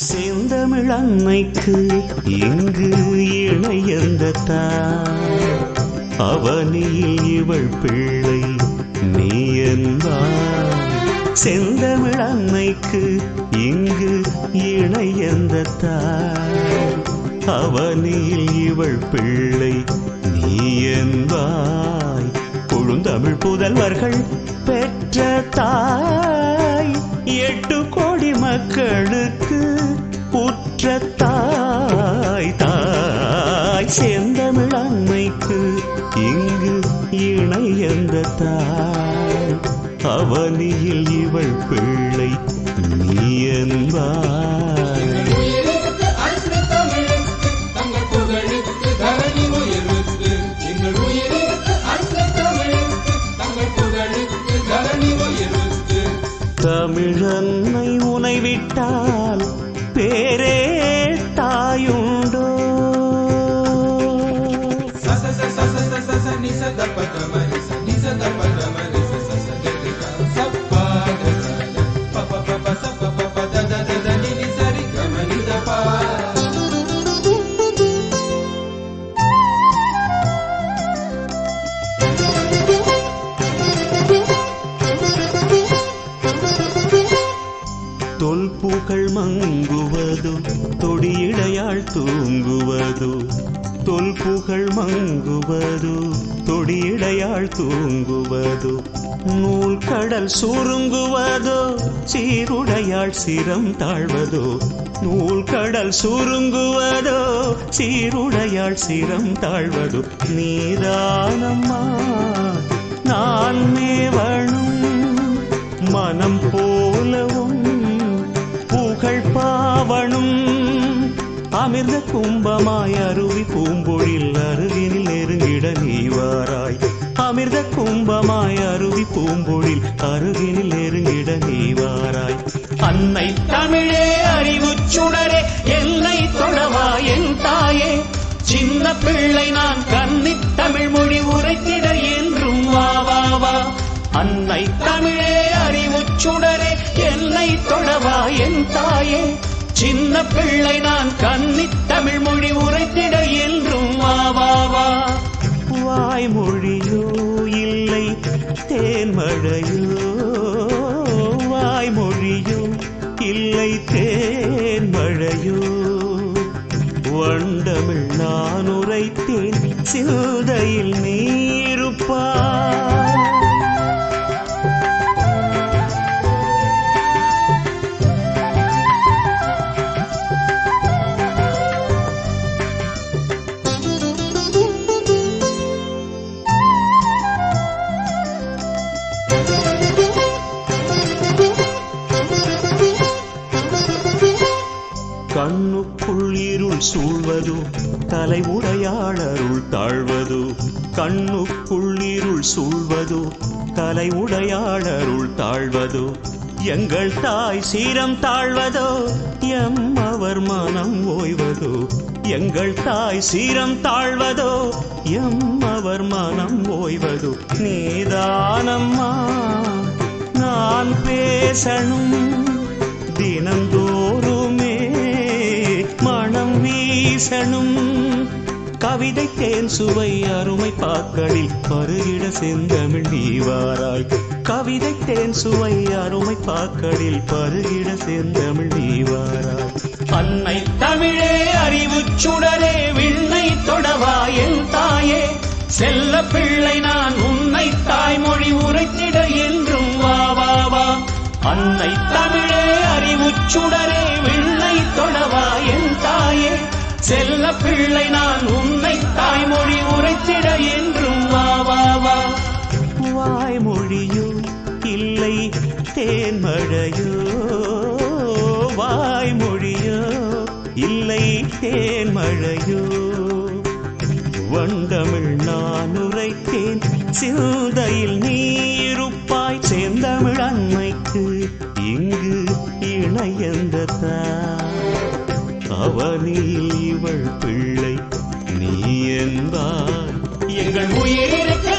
செந்தமிழ் அன்னைக்கு இங்கு இணையந்த தாய் இவள் பிள்ளை நீ என்பாய் செந்தமிழ் அன்னைக்கு இங்கு இணையந்த அவனில் இவள் பிள்ளை நீ என்பாய் கொழுந்தமிழ் புதல்வர்கள் பெற்ற தாய். எட்டு கோடி மக்களுக்கு உற்ற தாய் தாய் செந்தமிழ் அன்னைக்கு இங்கு இணையந்த தாய். அவனியில் இவள் பிள்ளை நீ என்பாய். தமிழன்னை உனை விட்டால் പേരേ തായുണ്ടോ സ സ സ സ സ സ സ നിസ ദ പ ക മ നി தொல்பூக்கள் மங்குவதோ தொடியிடையாள் தூங்குவதோ தொல்புகழ் மங்குவது தொடியிடையாள் தூங்குவது நூல் கடல் சுருங்குவதோ சீருடையாள் சிரம் தாழ்வதோ நூல் கடல் சுருங்குவதோ சீருடையாள் சிரம் தாழ்வதோ நீதானம்மா நான் மேவனும் மனம் போலவும் புகழ் பாவனும் அமிர்த கும்பமாய் அருவி பூம்பொழில் அருகினில் நெருங்கிட நீ வாராய். அமிர்த கும்பமாய் அருவி பூம்பொழில் அருகினில் நெருங்கிட நீ வாராய். அன்னை தமிழே அறிவு சுடரே என்னை தொடவா என் தாயே. சின்ன பிள்ளை நான் கன்னித் தமிழ் மொழி உரைத்திட என்றும் வா வா வா. அன்னை தமிழே அல்லவா என் தாயே. சின்ன பிள்ளை நான் கன்னித் தமிழ் மொழி உரைத்திட என்றும் வா வா வா. வாய்மொழியோ இல்லை தேன்மழையோ. வாய்மொழியோ இல்லை தேன்மழையோ. வண்டமிழ் நான் உரைத்தேன் சிந்தையில் நீருப்பா கண்ணுக்குள் இருள் சூழ்வதோ தலை உடையாளருள் தாழ்வதோ கண்ணுக்குள் இருள் சூழ்வதோ தலை உடையாளருள் தாழ்வதோ எங்கள் தாய் சீரம் தாழ்வதோ எம் அவர் மனம் ஓய்வதோ எங்கள் தாய் சீரம் தாழ்வதோ எம் அவர் மனம் ஓய்வதோ. நீதானம்மா நான் பேசணும் தினந்தோ வீசணும் கவிதை தேன் சுவை அருமை பாக்களில் பருகிட செந்தமிழ் நீவாராய். கவிதை தேன் சுவை அருமை பாக்களில் பருகிட செந்தமிழ் நீவாராய். அன்னை தமிழே அறிவு சுடரே விண்ணை தொடவா என் தாயே. செல்ல பிள்ளை நான் உன்னை தாய்மொழி உரைத்திட என்றும் வா வா வா. அன்னை தமிழே செல்ல பிள்ளை நான் உன்னை தாய்மொழி உரைச்சிட என்றும் வா வா வா. வாய்மொழியோ இல்லை தேன்மழையோ. வாய்மொழியோ இல்லை தேன்மழையோ. வண்டமிழ் நான் உரைத்தேன் சிந்தையில் நீருப்பாய் சேர்ந்தமிழ் அன்மைக்கு இங்கு இணையந்த தான் அவனில் இவள் பிள்ளை நீ என்றால் எங்கள் உயிருக்கு